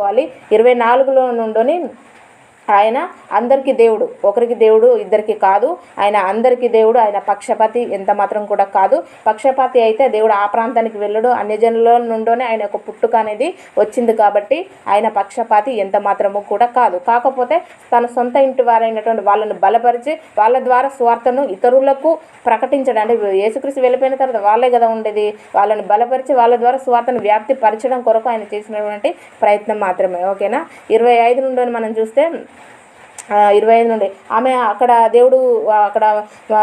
చేసుకోవాలి ఇరవై నాలుగులో నుండి ఆయన అందరికీ దేవుడు. ఒకరికి దేవుడు ఇద్దరికి కాదు. ఆయన అందరికీ దేవుడు ఆయన పక్షపాతి ఎంత మాత్రం కూడా కాదు. పక్షపాతి అయితే దేవుడు ఆ ప్రాంతానికి వెళ్ళడు. అన్యజనుల నుండోనే ఆయన యొక్క పుట్టుక అనేది వచ్చింది కాబట్టి ఆయన పక్షపాతి ఎంత మాత్రము కూడా కాదు. కాకపోతే తన సొంత ఇంటి వారైనటువంటి వాళ్ళను బలపరిచి వాళ్ళ ద్వారా స్వార్థను ఇతరులకు ప్రకటించడం. అంటే యేసుక్రీస్తు వెళ్ళిపోయిన తర్వాత వాళ్ళే కదా ఉండేది. వాళ్ళని బలపరిచి వాళ్ళ ద్వారా స్వార్థను వ్యాప్తి పరచడం కొరకు ఆయన చేసినటువంటి ప్రయత్నం మాత్రమే. ఓకేనా? ఇరవై ఐదు నుండి మనం చూస్తే ఇరవై ఐదు నుండి. ఆమె అక్కడ దేవుడు అక్కడ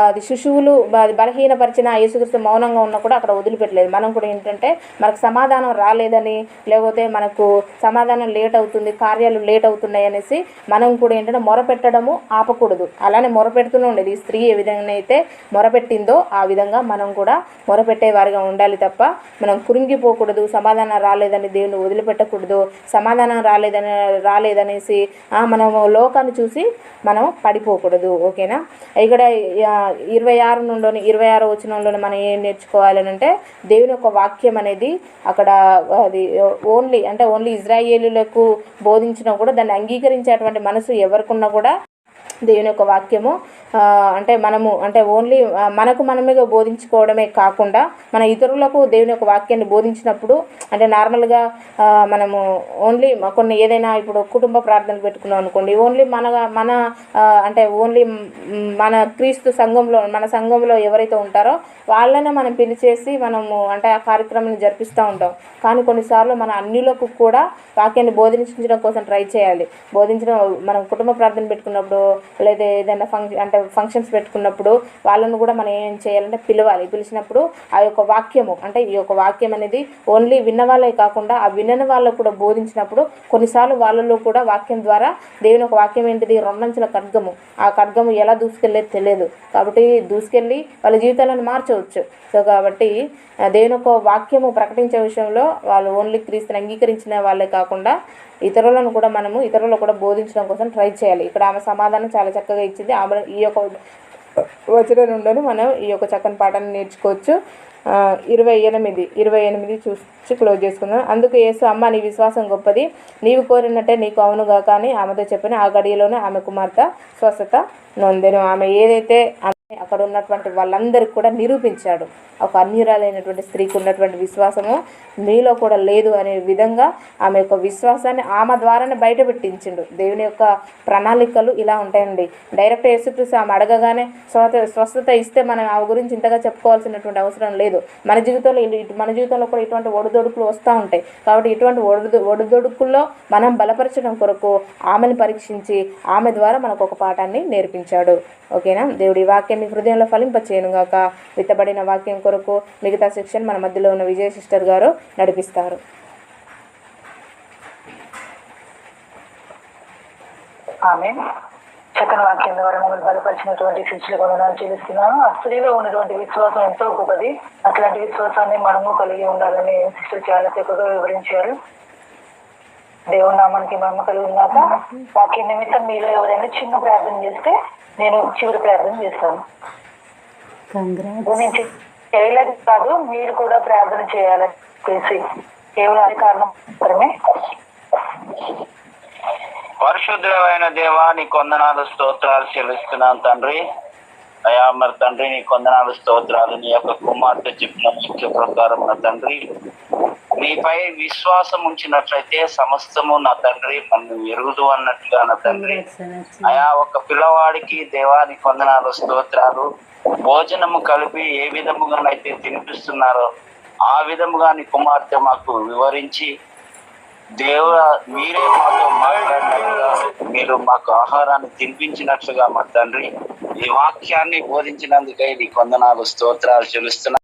అది శిశువులు బలహీనపరిచిన యేసుక్రీస్తు మౌనంగా ఉన్నా కూడా అక్కడ వదిలిపెట్టలేదు. మనం కూడా ఏంటంటే మనకు సమాధానం రాలేదని లేకపోతే మనకు సమాధానం లేట్ అవుతుంది కార్యాలు లేట్ అవుతున్నాయి అనేసి మనం కూడా ఏంటంటే మొరపెట్టడము ఆపకూడదు. అలానే మొరపెడుతూనే ఉండేది. ఈ స్త్రీ ఏ విధంగా అయితే మొరపెట్టిందో ఆ విధంగా మనం కూడా మొరపెట్టేవారిగా ఉండాలి తప్ప మనం కురింగిపోకూడదు సమాధానం రాలేదని దేవుని వదిలిపెట్టకూడదు సమాధానం రాలేదని రాలేదనేసి మనము మనం లోకాన్ని చూసి మనం పడిపోకూడదు ఓకేనా? ఇక్కడ ఇరవై ఆరు నుండి ఇరవై ఆరు వచనంలోనే మనం ఏం నేర్చుకోవాలని అంటే దేవుని యొక్క వాక్యం అనేది అక్కడ అది ఓన్లీ అంటే ఓన్లీ ఇజ్రాయేలులకు బోధించినా కూడా దాన్ని అంగీకరించేటువంటి మనసు ఎవరికున్నా కూడా దేవుని యొక్క వాక్యము అంటే మనము అంటే ఓన్లీ మనకు మనమే బోధించుకోవడమే కాకుండా మన ఇతరులకు దేవుని యొక్క వాక్యాన్ని బోధించినప్పుడు అంటే నార్మల్గా మనము ఓన్లీ కొన్ని ఏదైనా ఇప్పుడు కుటుంబ ప్రార్థనలు పెట్టుకున్నాం అనుకోండి ఓన్లీ మన మన అంటే ఓన్లీ మన క్రీస్తు సంఘంలో మన సంఘంలో ఎవరైతే ఉంటారో వాళ్ళనే మనం పిలిచేసి మనము అంటే ఆ కార్యక్రమాన్ని జరిపిస్తూ ఉంటాం. కానీ కొన్నిసార్లు మన అన్యులకు కూడా వాక్యాన్ని బోధించడం కోసం ట్రై చేయాలి. బోధించడం మనం కుటుంబ ప్రార్థన పెట్టుకున్నప్పుడు లేదా ఏదైనా ఫంక్షన్ అంటే ఫంక్షన్స్ పెట్టుకున్నప్పుడు వాళ్ళను కూడా మనం ఏం చేయాలంటే పిలవాలి. పిలిచినప్పుడు ఆ యొక్క వాక్యము అంటే ఈ యొక్క వాక్యం అనేది ఓన్లీ విన్న వాళ్ళే కాకుండా ఆ వినని వాళ్ళకు కూడా బోధించినప్పుడు కొన్నిసార్లు వాళ్ళలో కూడా వాక్యం ద్వారా దేవుని ఒక వాక్యం ఏంటిది? రెండంచుల ఖడ్గము. ఆ ఖడ్గము ఎలా దూసుకెళ్ళేది తెలియదు. కాబట్టి దూసుకెళ్ళి వాళ్ళ జీవితాలను మార్చవచ్చు. సో కాబట్టి దేవుని యొక్క వాక్యము ప్రకటించే విషయంలో వాళ్ళు ఓన్లీ క్రీస్తుని అంగీకరించిన వాళ్ళే కాకుండా ఇతరులను కూడా మనము ఇతరులకు కూడా బోధించడం కోసం ట్రై చేయాలి. ఇక్కడ ఆమె సమాధానం చాలా చక్కగా ఇచ్చింది. ఆమె ఈ యొక్క వచనం నుండి మనం ఈ యొక్క చక్కని పాఠాన్ని నేర్చుకోవచ్చు. ఇరవై ఎనిమిది ఇరవై ఎనిమిది చూసి క్లోజ్ చేసుకుందాం. అందుకు యేసు అమ్మ నీ విశ్వాసం గొప్పది. నీవు కోరినట్టే నీకు అవునుగా. కానీ ఆమెతో చెప్పిన ఆ గడియలోనే ఆమె కుమార్తె స్వస్థత నొందెను. ఆమె ఏదైతే అక్కడ ఉన్నటువంటి వాళ్ళందరికీ కూడా నిరూపించాడు. ఒక అన్యురాలైనటువంటి స్త్రీకి ఉన్నటువంటి విశ్వాసము మీలో కూడా లేదు అనే విధంగా ఆమె యొక్క విశ్వాసాన్ని ఆమె ద్వారానే బయటపెట్టించిండు. దేవుని యొక్క ప్రణాళికలు ఇలా ఉంటాయండి. డైరెక్ట్ యేసుక్రీస్తు ఆమె అడగగానే స్వత స్వస్థత ఇస్తే మనం ఆమె గురించి ఇంతగా చెప్పుకోవాల్సినటువంటి అవసరం లేదు. మన జీవితంలో మన జీవితంలో కూడా ఇటువంటి ఒడిదొడుకులు వస్తూ ఉంటాయి. కాబట్టి ఇటువంటి ఒడిదు ఒడిదొడుకుల్లో మనం బలపరచడం కొరకు ఆమెను పరీక్షించి ఆమె ద్వారా మనకు ఒక పాఠాన్ని నేర్పించాడు. ఓకేనా? దేవుడి వాక్యం మీ హృదయంలో ఫలింపచేయనుగాక విత్తబడిన వాక్యం కొరకు మిగతా సెక్షన్ మన మధ్యలో ఉన్న విజయ సిస్టర్ గారు నడిపిస్తారు. ఆమె చక్కని వాక్యం ద్వారా మమ్మల్ని బలపరిచినటువంటి శిష్యులు వందనాలు చెల్లిస్తున్నాను. ఆ స్త్రీలో ఉన్నటువంటి విశ్వాసం ఎంతో గొప్పది. అట్లాంటి విశ్వాసాన్ని మనము కలిగి ఉండాలని శిష్యులు చాలా చక్కగా వివరించారు. దేవుని నామానికి మహిమ కలిగి ఉన్నాక వాక్య నిమిత్తం మీలో ఎవరైనా చిన్న ప్రార్థన చేస్తే నేను చివరి ప్రార్థన చేస్తాను. నేను చేయలేదు కాదు మీరు కూడా ప్రార్థన చేయాలని తెలిసి కేవలం అది కారణం మాత్రమే పరిశుద్ధమైన దేవా నీ కొందనాలు స్తోత్రాలు చెల్లిస్తున్నాను తండ్రి. అయా మరి తండ్రి నీ కొందనాలు స్తోత్రాలు నీ యొక్క కుమార్తె చెప్పిన ముఖ్య ప్రకారం నా తండ్రి నీపై విశ్వాసం ఉంచినట్లయితే సమస్తము నా తండ్రి నన్ను ఎరుగుదు అన్నట్టుగా నా తండ్రి. అయా ఒక పిల్లవాడికి దేవానికి కొందనాలు స్తోత్రాలు. భోజనము కలిపి ఏ విధముగానైతే తినిపిస్తున్నారో ఆ విధముగా నీ కుమార్తె మాకు వివరించి దేవ మీరే మాతో మాట్లాడినట్లుగా మీరు మాకు ఆహారాన్ని తినిపించినట్లుగా మా తండ్రి ఈ వాక్యాన్ని బోధించినందుకై నీ కొందనాలు స్తోత్రాలు చెల్లిస్తున్నా.